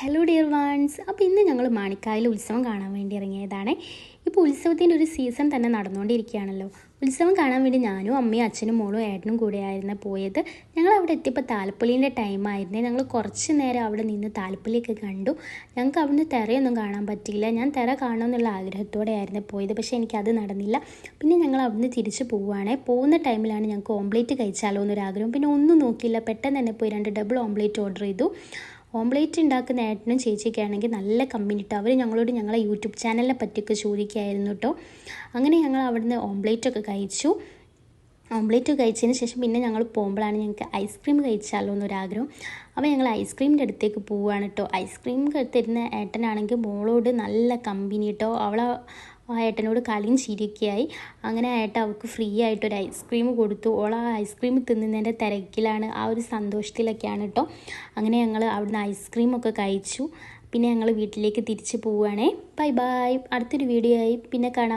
Hello dear ones അപ്പോൾ ഇന്ന് ഞങ്ങൾ മാണിക്കായൽ ഉത്സവം കാണാൻ വേണ്ടി ഇറങ്ങിയതാണ്. ഇപ്പോൾ ഉത്സവത്തിന്റെ ഒരു സീസൺ തന്നെ നടന്നുകൊണ്ടിരിക്കുകയാണല്ലോ. ഉത്സവം കാണാൻ വേണ്ടി ഞാനും അമ്മയും അച്ഛനും മോളും ഏട്ടനും കൂടെയായിരുന്നു പോയത്. ഞങ്ങൾ അവിടെ എത്തിയപ്പോൾ താലപ്പൊലീന്റെ ടൈമായിരുന്നേ ഞങ്ങൾ കുറച്ച് നേരം അവിടെ നിന്ന് താലപ്പൊലിയൊക്കെ കണ്ടു. ഞങ്ങൾക്ക് അവിടുന്ന് തിരയൊന്നും കാണാൻ പറ്റിയില്ല. ഞാൻ തിര കാണണമെന്നുള്ള ആഗ്രഹത്തോടെയായിരുന്നു പോയത്. പക്ഷേ എനിക്കത് നടന്നില്ല. പിന്നെ ഞങ്ങൾ അവിടുന്ന് തിരിച്ച് പോവുകയാണ്. പോകുന്ന ടൈമിലാണ് ഞങ്ങൾക്ക് ഓംപ്ലേറ്റ് കഴിച്ചാലോ എന്നൊരു ആഗ്രഹം പിന്നെ ഒന്നും നോക്കിയില്ല. പെട്ടെന്ന് തന്നെ പോയി രണ്ട് ഡബിൾ ഓംപ്ലേറ്റ് ഓർഡർ ചെയ്തു. ഓംലേറ്റ് ഉണ്ടാക്കുന്ന ഏട്ടനും ചേച്ചിയൊക്കെ ആണെങ്കിൽ നല്ല കമ്പനി ഇട്ടു അവർ ഞങ്ങളോട് ഞങ്ങളെ യൂട്യൂബ് ചാനലിനെ പറ്റിയൊക്കെ ചോദിക്കുകയായിരുന്നു കേട്ടോ അങ്ങനെ ഞങ്ങൾ അവിടുന്ന് ഓംലേറ്റ് ഒക്കെ കഴിച്ചു. ഓംലേറ്റ് കഴിച്ചതിന് ശേഷം പിന്നെ ഞങ്ങൾ പോകുമ്പോഴാണ് ഞങ്ങൾക്ക് ഐസ്ക്രീം കഴിച്ചാലോ എന്നൊരാഗ്രഹം. അപ്പോൾ ഞങ്ങൾ ഐസ്ക്രീമിന്റെ അടുത്തേക്ക് പോവുകയാണ് കേട്ടോ ഐസ്ക്രീം തരുന്ന ഏട്ടനാണെങ്കിൽ മോളോട് നല്ല കമ്പനി കേട്ടോ അവളെ ആ ഏട്ടനോട് കളിയും ചിരിയൊക്കെയായി അങ്ങനെ ആയിട്ട് അവൾക്ക് ഫ്രീ ആയിട്ട് ഒരു ഐസ്ക്രീം കൊടുത്തു. ഓൾ ആ ഐസ്ക്രീം തിന്നുന്നതിന്റെ തിരക്കിലാണ്. ആ ഒരു സന്തോഷത്തിലൊക്കെയാണ് കേട്ടോ അങ്ങനെ ഞങ്ങൾ അവിടുന്ന് ഐസ്ക്രീമൊക്കെ കഴിച്ചു. പിന്നെ ഞങ്ങൾ വീട്ടിലേക്ക് തിരിച്ച് പോവുകയാണേ. ബൈ ബൈ അടുത്തൊരു വീഡിയോ ആയി. പിന്നെ കാണാം.